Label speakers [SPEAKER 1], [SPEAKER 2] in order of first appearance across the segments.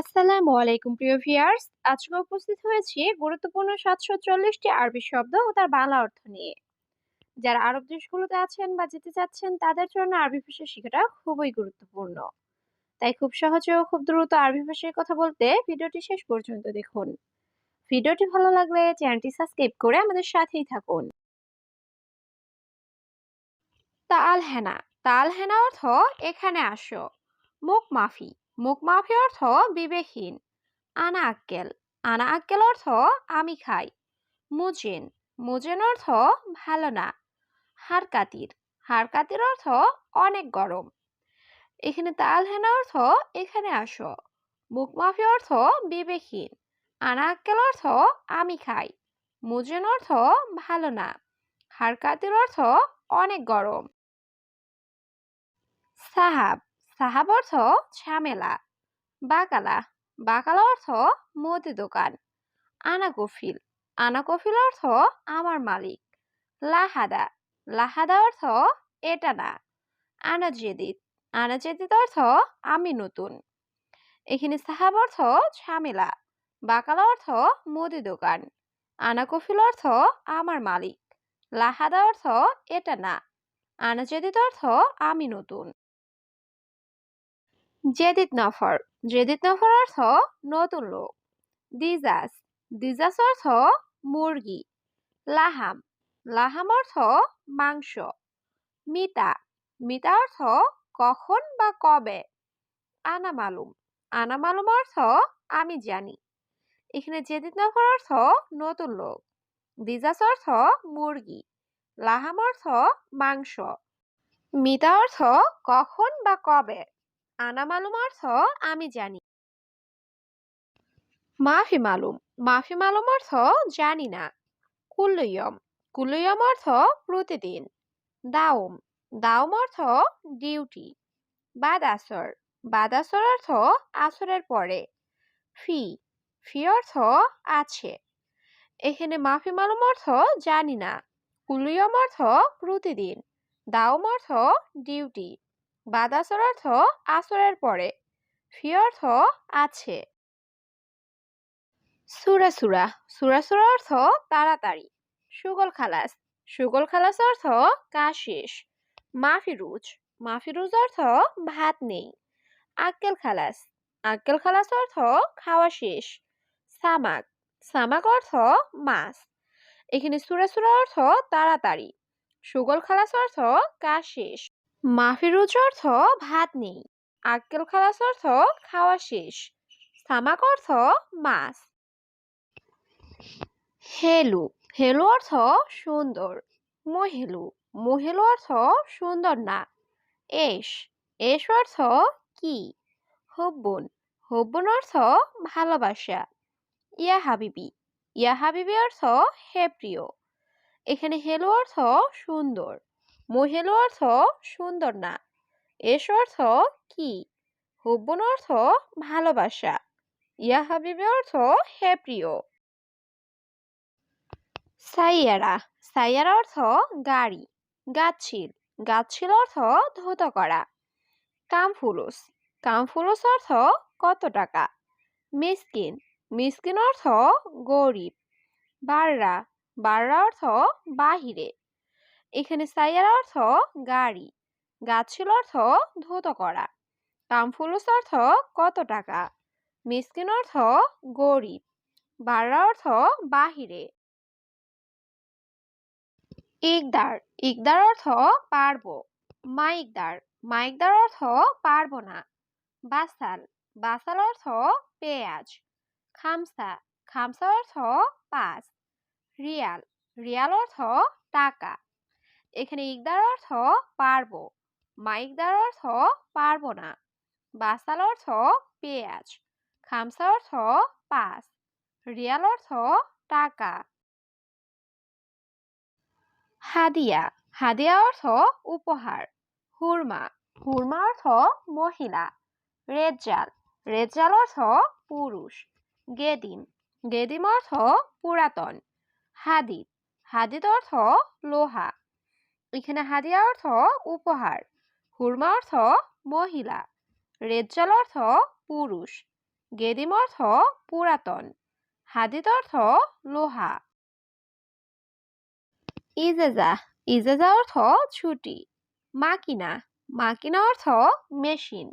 [SPEAKER 1] আসসালামু আলাইকুম, প্রিয় ভিউয়ার্স। আজকে উপস্থিত হয়েছি গুরুত্বপূর্ণ সাতশো চল্লিশটি আরবি শব্দ ও তার বাংলা অর্থ নিয়ে। যারা আরব দেশগুলোতে আছেন বা যেতে চাচ্ছেন, তাদের জন্য আরবি ভাষা শেখাটা খুবই গুরুত্বপূর্ণ। তাই খুব সহজে ও খুব দ্রুত আরবি ভাষায় কথা বলতে ভিডিওটি শেষ পর্যন্ত দেখুন। ভিডিওটি ভালো লাগলে চ্যানেলটি সাবস্ক্রাইব করে আমাদের সাথেই থাকুন। তাল হেনা তাল হেনা অর্থ এখানে আসো। মুখ মাফি। মুখ মাফি অর্থ বিবেকহীন। আনা আক্কেল। আনা আক্কেল অর্থ আমি খাই। মুজেন। মুজেন অর্থ ভালো না। হারকাতির। হারকাতির অর্থ অনেক গরম। এখানে তাল হেনা অর্থ এখানে আসো। মুখ মাফি অর্থ বিবেকহীন। আনা আক্কেল অর্থ আমি খাই। মুজেন অর্থ ভালো না। হারকাতির অর্থ অনেক গরম। সাহাব। সাহাব অর্থ ঝামেলা। বাকালা বাকালা অর্থ মুদি দোকান। আনা কফিল আনা কফিল অর্থ আমার মালিক। লাহাদা লাহাদা অর্থ এটা না। আনা জেদিদ আনা জেদিদ অর্থ আমি নতুন। এখানে সাহাব অর্থ ঝামেলা, বাকালা অর্থ মুদি দোকান। আনা কফিল অর্থ আমার মালিক। লাহাদা অর্থ এটা না। আনা জেদিদ অর্থ আমি নতুন। জেদিদ নফর। জেদিত নফর অর্থ নতুন লোক। দিজাস দিজাস অর্থ মুরগি। লাহাম। লাহাম অর্থ মাংস। মিতা। মিতা অর্থ কখন বা কবে? আনা মালুম আনা অর্থ আমি জানি। এখানে জেদিত নফর অর্থ নতুন লোক। দিজাস অর্থ মুরগি। লাহাম অর্থ মাংস। মিতা অর্থ কখন বা কবে? আনা মালুম অর্থ আমি জানি। মাফি মালুম। মাফি মালুম অর্থ জানি না। কুল্লুয়ম। কুল্লুয়ম অর্থ প্রতিদিন। দাউম দাউম অর্থ ডিউটি। বাদ আসর বাদ আসর অর্থ আসরের পরে। ফি। ফি অর্থ আছে। এখানে মাফি মালুম অর্থ জানি না। কুল্লুয়ম অর্থ প্রতিদিন। দাউম অর্থ ডিউটি। বাদ আসর অর্থ আসরের পরে, ফি অর্থ আছে। সুরা সুরা সুরা সুরা অর্থ তাড়াতাড়ি, সুগল খালাস সুগল খালাস অর্থ কাশিস মাফিরুজ মাফিরুজ অর্থ ভাত নেই, আক্কেল খালাস আক্কেল খালাস অর্থ খাওয়া শেষ, সামাক সামাক অর্থ মাছ, এখানে সুরা সুরা অর্থ তাড়াতাড়ি, সুগল খালাস অর্থ কাজ শেষ। মাফিরুজ অর্থ ভাত নেই। আক্কেল খালাস অর্থ খাওয়া শেষ। সামাক অর্থ মাছ। হেলু। হেলু অর্থ সুন্দর। মহেলু। মহেলু অর্থ সুন্দর না। এস। এস অর্থ কি? হব্বন। হব্বন অর্থ ভালোবাসা। ইয়া হাবিবি। ইয়া হাবিবি অর্থ হে প্রিয়। এখানে হেলু অর্থ সুন্দর। মহেলু অর্থ সুন্দর না। এস অর্থ কি? হব্বন অর্থ ভালোবাসা। ইয়া হাবিবি অর্থ হে প্রিয়। সাইয়ারা। সাইয়ারা অর্থ গাড়ি। গাছিল গাছিল অর্থ ধৌত করা। কামফুলুস। কামফুলুস অর্থ কত টাকা? মিসকিন। মিসকিন অর্থ গরিব। বাররা। বাররা অর্থ বাহিরে। এখানে সাইয়ারা অর্থ গাড়ি গাছিল অর্থ ধৌত করা, কামফুলুস অর্থ কত টাকা, মিসকিন অর্থ গরিব, বাররা অর্থ বাহিরে। ইকদার ইকদার অর্থ পারব, মাইকদার মাইকদার অর্থ পারব না, বাসাল বাসাল অর্থ পেঁয়াজ, খামসা খামসা অর্থ পাঁচ, রিয়াল রিয়াল অর্থ টাকা। এখানে ইকদার অর্থ পারব। মাইকদার অর্থ পারব না। বাসাল অর্থ পেঁয়াজ। খামসা অর্থ পাঁচ। রিয়াল অর্থ টাকা। হাদিয়া। হাদিয়া অর্থ উপহার। হুরমা। হুরমা অর্থ মহিলা। রেজ্জাল। রেজ্জাল অর্থ পুরুষ। গেদিম। গেদিম অর্থ পুরাতন। হাদিদ। হাদিদ অর্থ লোহা। এখানে হাদিয়া অর্থ উপহার, হুরমা অর্থ মহিলা রেজ্জাল অর্থ পুরুষ, গেদিম অর্থ পুরাতন, হাদিদ অর্থ লোহা। ইজেজা ইজেজা অর্থ ছুটি, মাকিনা মাকিনা অর্থ মেশিন,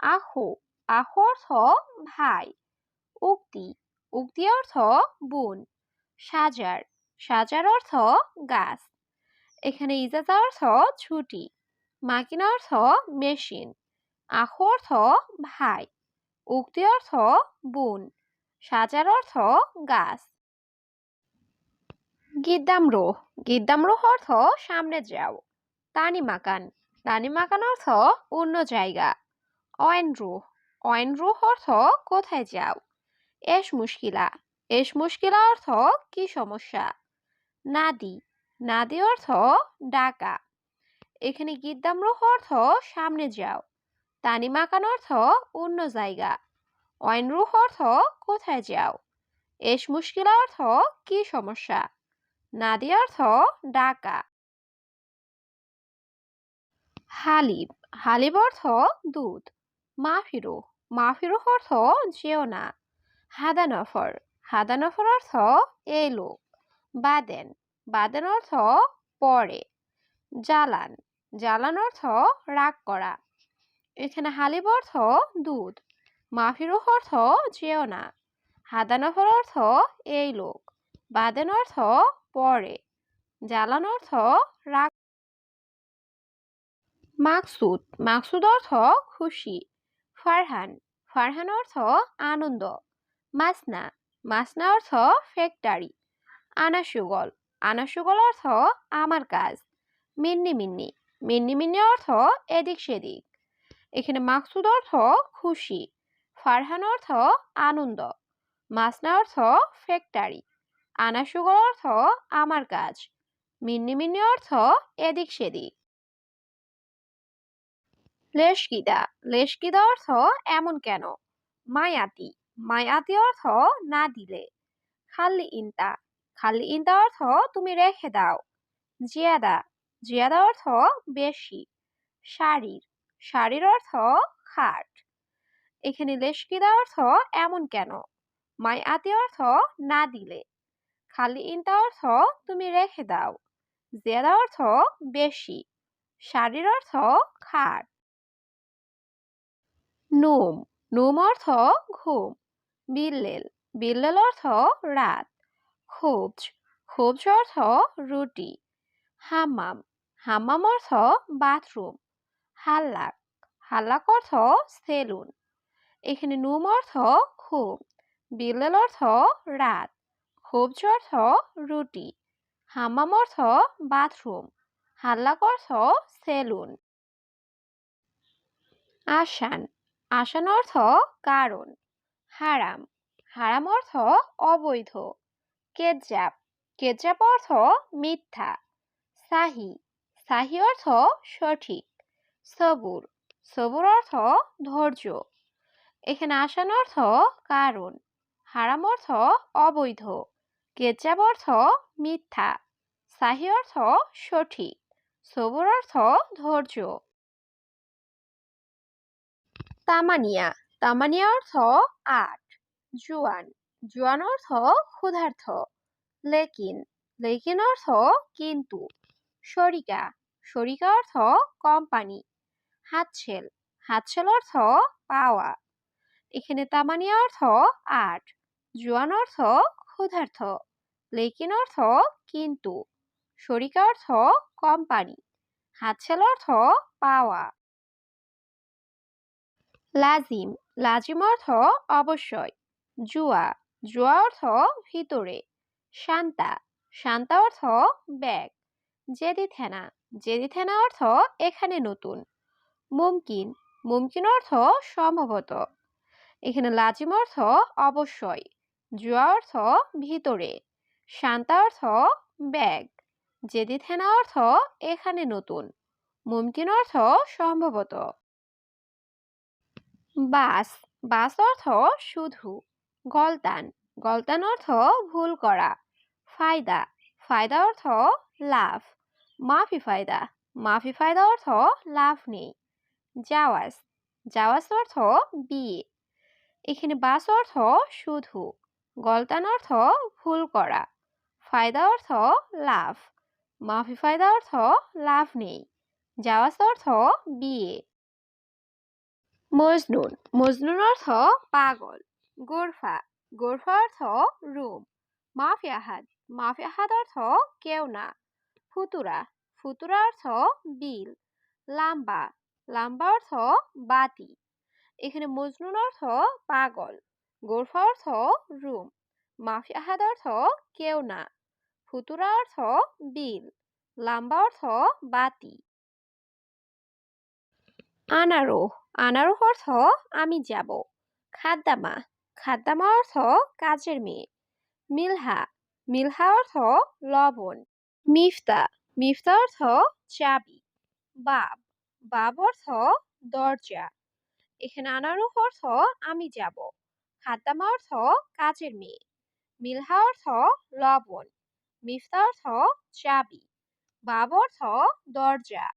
[SPEAKER 1] আহু আহু অর্থ ভাই, উক্তি উক্তি অর্থ বুন, সাজার সাজার অর্থ গাছ। এখানে ইজাজা অর্থ ছুটি মাকিন অর্থ মেশিন আহু অর্থ ভাই, উক্তি অর্থ বুন, সাজার অর্থ গাছ। গিদ্দামরো গিদ্দামরো অর্থ সামনে যাও তানি মাকান তানি মাকান অর্থ অন্য জায়গা অয়েনরু অয়েনরু অর্থ কোথায় যাও, এস মুশকিলা এস মুশকিলা অর্থ কি সমস্যা, নাদি নাদি অর্থ ডাকা। এখানে গিদ্দামরুহ অর্থ সামনে যাও। তানি মাকান অর্থ অন্য জায়গা। অয়েনরুহ অর্থ কোথায় যাও। এস মুশকিলা অর্থ কি সমস্যা? নাদি অর্থ ডাকা। হালিব। হালিব অর্থ দুধ। মাফিরু। মাফিরু অর্থ যেও না। হাদানফর। হাদানফর অর্থ এই লোক। বাদেন। বাদেন অর্থ পরে জ্বালান। জ্বালান অর্থ রাগ করা। এখানে হালিব অর্থ দুধ। মাফিরু অর্থ যেও না। হাদানফর অর্থ এই লোক। বাদেন অর্থ পরে জ্বালান অর্থ রাগ মাকসুদ। মাকসুদ অর্থ খুশি। ফারহান। ফারহান অর্থ আনন্দ। মাসনা। মাসনা অর্থ ফ্যাক্টরি। আনাসুগল। আনাসুগল অর্থ আমার কাজ। মিন্নি মিন্নি মিন্নি মিন্নি অর্থ এদিক সেদিক। এখানে মাকসুদ অর্থ খুশি, ফারহান অর্থ আনন্দ, মাসনা অর্থ ফ্যাক্টরি, আনাসুগল অর্থ আমার কাজ, মিন্নি মিন্নি অর্থ এদিক সেদিক। লেশকিদা লেশকিদা অর্থ এমন কেন? মায়াতি মায়াতি অর্থ না দিলে। খালি ইন্তা খালি ইন্তা অর্থ তুমি রেখে দাও। জিয়াদা জিয়াদা অর্থ বেশি। শাড়ির শাড়ির অর্থ খাট। এখানে লেশকিদা অর্থ এমন কেন? মায়াতি অর্থ না দিলে। খালি ইন্তা অর্থ তুমি রেখে দাও। জিয়াদা অর্থ বেশি। শাড়ির অর্থ খাট। নোম নোম অর্থ ঘুম। বিল্লেল বিল্লেল অর্থ রাত। খোঁজ খোঁজ অর্থ রুটি। হামাম। হাম্মাম অর্থ বাথরুম। হাল্লাক। হাল্লাক অর্থ সেলুন। এখানে নুম অর্থ খুব বিল্লেল অর্থ রাত। খোঁজ অর্থ রুটি। হাম্মাম অর্থ বাথরুম। হাল্লাক অর্থ সেলুন। আসান। আসান অর্থ কারণ। হারাম। হারাম অর্থ অবৈধ। কেজাপ কেজাপ অর্থ মিথ্যা। সাহি। সাহি অর্থ সঠিক। সবুর। সবুর অর্থ ধৈর্য। এখানে আসান অর্থ কারণ। হারাম অর্থ অবৈধ। কেজাপ অর্থ মিথ্যা। সাহি অর্থ সঠিক। সবুর অর্থ ধৈর্য। তামানিয়া। তামানিয়া অর্থ আট। জুয়ান। জুয়ান অর্থ ক্ষুধার্থ। লেকিন লেকিন অর্থ কিন্তু। শরিকা শরিকা অর্থ কোম্পানি। হাতছেল হাতছেল অর্থ পাওয়া। এখানে তামানিয়া অর্থ আট, জুয়ান অর্থ ক্ষুধার্থ। লেকিন অর্থ কিন্তু। শরিকা অর্থ কোম্পানি। হাতছেল অর্থ পাওয়া। লাজিম লাজিম অর্থ অবশ্যই। জুয়া জুয়া অর্থ ভিতরে। শান্তা শান্তা অর্থ ব্যাগ। জেদি থেনা জেদি থেনা অর্থ এখানে নতুন। মুমকিন মুমকিন অর্থ সম্ভবত। এখানে লাজিম অর্থ অবশ্যই। জুয়া অর্থ ভিতরে। শান্তা অর্থ ব্যাগ। জেদি থেনা অর্থ এখানে নতুন। মুমকিন অর্থ সম্ভবত। বাস বাস অর্থ শুধু। গলতান। গলতান অর্থ ভুল করা। ফায়দা। ফায়দা অর্থ লাভ। মাফি ফায়দা। মাফি ফায়দা অর্থ লাভ নেই। জাওয়াজ। জাওয়াজ অর্থ বিয়ে। এখানে বাস অর্থ শুধু। গলতান অর্থ ভুল করা। ফায়দা অর্থ লাভ। মাফি ফায়দা অর্থ লাভ নেই। জাওয়াজ অর্থ বিয়ে। মজনুন। মজনুন অর্থ পাগল। গোরফা গোরফা অর্থ রুম মাফি আহাদ মাফি আহাদ অর্থ কেউ না ফুতুরা ফুতুরা অর্থ বিল লাম্বা লাম্বা অর্থ বাতি, এখানে মজনুন অর্থ পাগল, গোরফা অর্থ রুম মাফি আহাদ অর্থ কেউ না ফুতুরা অর্থ বিল লাম্বা অর্থ বাতি। আনারোহ আনারোহ অর্থ আমি যাব, খাদ্দামা খাদ্দামা অর্থ কাজের মেয়ে। মিলহা মিলহা অর্থ লবণ। মিফতা মিফতা অর্থ চাবি। বাব বাব অর্থ দরজা। এখানে আনারুহ অর্থ আমি যাব। খাদ্দামা অর্থ কাজের মেয়ে। মিলহা অর্থ লবণ। মিফতা অর্থ চাবি। বাব অর্থ দরজা।